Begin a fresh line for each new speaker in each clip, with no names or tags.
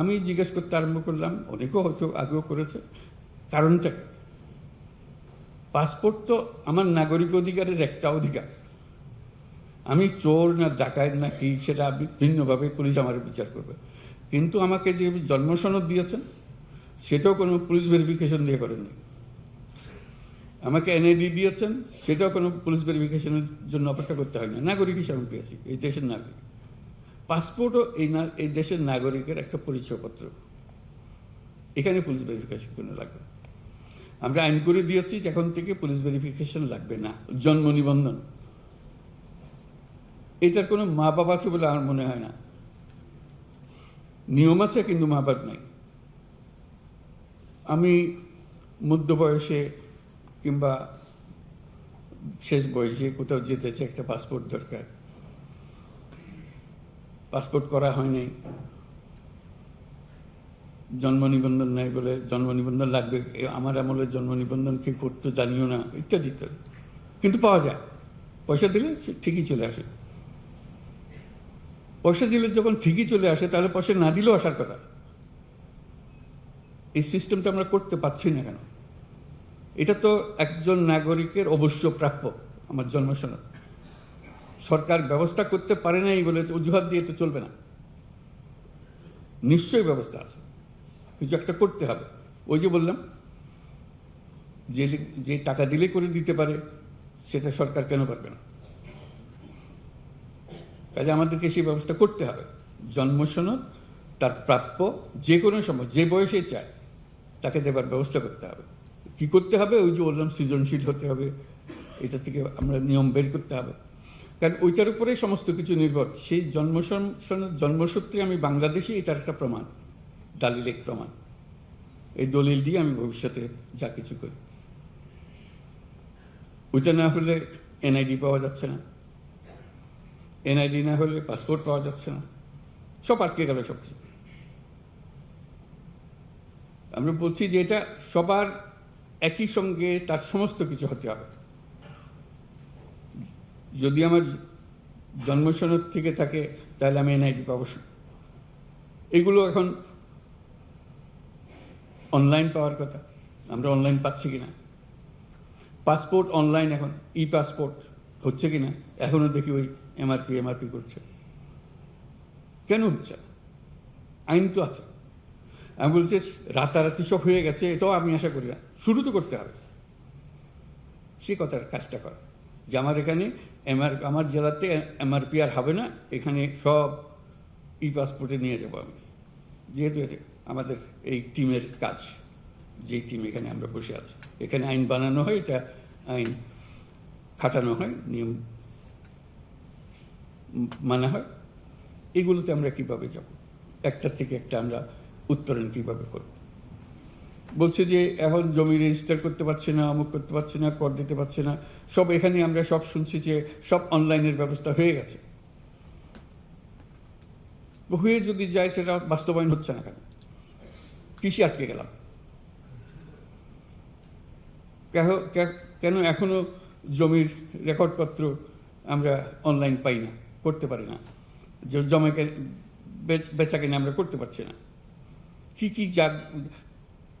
আমি জিজ্ঞেস করতে আরম্ভ করলাম, অনেকেও হয়তো আগেও করেছে। কারণটা? পাসপোর্ট তো আমার নাগরিক অধিকারের একটা অধিকার। আমি চোর না ডাকাত না কি, সেটা আমি ভিন্নভাবে পুলিশ আমার বিচার করবে। কিন্তু আমাকে যে জন্ম সনদ দিয়েছেন, সেটাও কোনো পুলিশ ভেরিফিকেশন দিয়ে করেননি। আমাকে এনআইডি দিয়েছেন, সেটাও কোনো পুলিশ ভেরিফিকেশনের জন্য অপেক্ষা করতে হয় না নাগরিক হিসাবে পেয়েছি, এই দেশের নাগরিক। পাসপোর্টও এই না, এই দেশের নাগরিকের একটা পরিচয়পত্র। এখানে পুলিশ ভেরিফিকেশন কোনো লাগবে আমরা আইন করে দিয়েছি যে এখন থেকে পুলিশ ভেরিফিকেশন লাগবে না, জন্ম নিবন্ধন। এটার কোনো মা বাবা আছে বলে আমার মনে হয় না। নিয়ম আছে কিন্তু মা বাপ নাই। আমি মধ্য বয়সে কিংবা শেষ বয়সে কোথাও যেতেছে একটা পাসপোর্ট দরকার। পাসপোর্ট করা হয়নি। জন্ম নিবন্ধন নাই বলে জন্ম নিবন্ধন লাগবে। আমার আমলে জন্ম নিবন্ধন কি করতো জানিও না, ইত্যাদি ইত্যাদি। কিন্তু পাওয়া যায়। পয়সা দিলে ঠিকই চলে আসে। পয়সা দিলে যখন ঠিকই চলে আসে, তাহলে পয়সা না দিলেও আসার কথা। এই সিস্টেমটা আমরা করতে পারছি না কেন? এটা তো একজন নাগরিকের অবশ্য প্রাপ্য আমার জন্মসনদ। সরকার ব্যবস্থা করতে পারে নাই বলে অজুহাত দিয়ে তো চলবে না। নিশ্চয়ই ব্যবস্থা আছে। কিছু একটা করতে হবে। ওই যে বললাম, যে যে টাকা দিলে করে দিতে পারে, সেটা সরকার কেন পারবে না? কাজে আমাদেরকে সেই ব্যবস্থা করতে হবে। জন্মসনদ তার প্রাপ্য যে কোনো সময়, যে বয়সে চায়, তাকে দেবার ব্যবস্থা করতে হবে। কি করতে হবে? ওই যে বললাম, সৃজনশীল হতে হবে। এটা থেকে আমরা নিয়ম বের করতে হবে। কারণ ওইটার উপরেই সমস্ত কিছু নির্ভর। সেই জন্ম জন্মসূত্রে আমি বাংলাদেশি, এটার একটা প্রমাণ দালিলিক প্রমাণ। এই দলিল দিয়ে আমি ভবিষ্যতে যা কিছু করি। ওইটা না হলে এনআইডি পাওয়া যাচ্ছে না। এনআইডি না হলে পাসপোর্ট পাওয়া যাচ্ছে না। সব আটকে গেল সব কিছু আমরা বলছি যে এটা সবার একই সঙ্গে তার সমস্ত কিছু হতে হবে। যদি আমার জন্মসনদ থেকে থাকে, তাহলে আমি এনআইডি পাবো। এগুলো এখন অনলাইন পাওয়ার কথা। আমরা অনলাইন পাচ্ছি কিনা? পাসপোর্ট অনলাইন এখন ই পাসপোর্ট হচ্ছে কিনা? এখনও দেখি ওই এমআরপি এমআরপি করছে। কেন হচ্ছে? আইন তো আছে। আমি বলছি, রাতারাতি সব হয়ে গেছে, এটাও আমি আশা করি না। শুরু তো করতে হবে। সে কথার কাজটা করা। যে আমার এখানে এমআর আমার জেলাতে এমআরপি আর হবে না, এখানে সব ই পাসপোর্টে নিয়ে যাব আমি। যেহেতু আমাদের এই টিমের কাজ, যেই টিম এখানে আমরা বসে আছি। এখানে আইন বানানো হয়, এটা আইন খাটানো হয়, নিয়ম মানা হয়। এগুলোতে আমরা কীভাবে যাব? একটার থেকে একটা আমরা উত্তরণ কীভাবে করব? বলছে যে এখন জমি রেজিস্টার করতে পারছে না অমুক করতে পারছে না, কর দিতে পারছে না, সব এখানে আমরা সব শুনছি যে সব অনলাইনের ব্যবস্থা হয়ে গেছে। হয়ে যদি যায় সেটা বাস্তবায়ন হচ্ছে না কেন? কৃষি আটকে গেলাম। কেন এখনও জমির রেকর্ডপত্র আমরা অনলাইন পাই না, করতে পারি না? জমাকে, বেচা কিনে আমরা করতে পারছি না। কি কি যা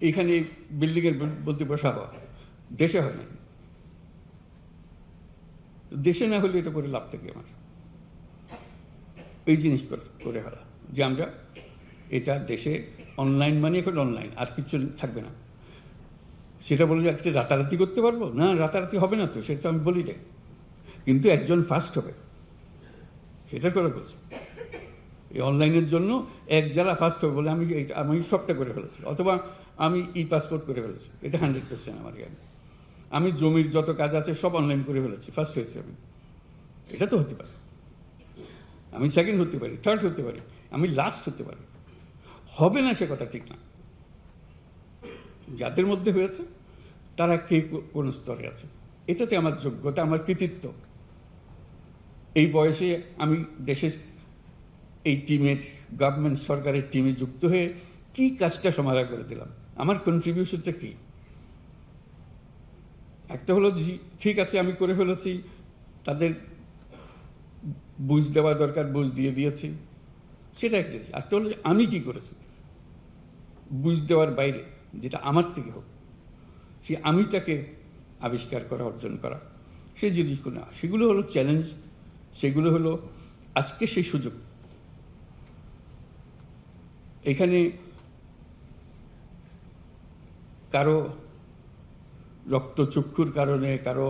এইখানে বিল্ডিংয়ের বলতে বসা হওয়া দেশে হয় না। দেশে না হলে এটা করে লাভ থাকে আমার। এই জিনিস করে- হলা যে আমরা এটা দেশে অনলাইন মানে এখন অনলাইন, আর কিছু থাকবে না। সেটা বলে যে রাতারাতি করতে পারব? না, রাতারাতি হবে না তো, সেটা আমি বলি নাই কিন্তু একজন ফার্স্ট হবে। সেটার কথা বলছি। এই অনলাইনের জন্য এক জেলা ফার্স্ট হবে বলে আমি আমি সবটা করে ফেলেছি। অথবা আমি ই পাসপোর্ট করে ফেলেছি। এটা হান্ড্রেড পার্সেন্ট আমার জ্ঞান। আমি জমির যত কাজ আছে সব অনলাইন করে ফেলেছি। ফার্স্ট হয়েছি আমি। এটা তো হতে পারে। আমি সেকেন্ড হতে পারি থার্ড হতে পারি, আমি লাস্ট হতে পারি। হবে না সে কথা ঠিক না। যাদের মধ্যে হয়েছে, তারা কে কোন স্তরে আছে? এটাতে আমার যোগ্যতা, আমার কৃতিত্ব। এই বয়সে আমি দেশের এই টিমের গভর্নমেন্ট সরকারের টিমে যুক্ত হয়ে কি কাজটা সমাধান করে দিলাম? আমার কন্ট্রিবিউশনটা কি? একটা হলো ঠিক আছে, আমি করে ফেলেছি, তাদের বুঝ দেওয়া দরকার, বুঝ দিয়ে দিয়েছি। সেটা এক জিনিস। একটা হলো আমি কি করেছি? বুঝ দেওয়ার বাইরে, যেটা আমার থেকে হোক সে আমিটাকে আবিষ্কার করা, অর্জন করা, সেই জিনিসগুলো সেগুলো হলো চ্যালেঞ্জ সেগুলো হলো আজকে সেই সুযোগ। এখানে কারও রক্তচক্ষুর কারণে কারও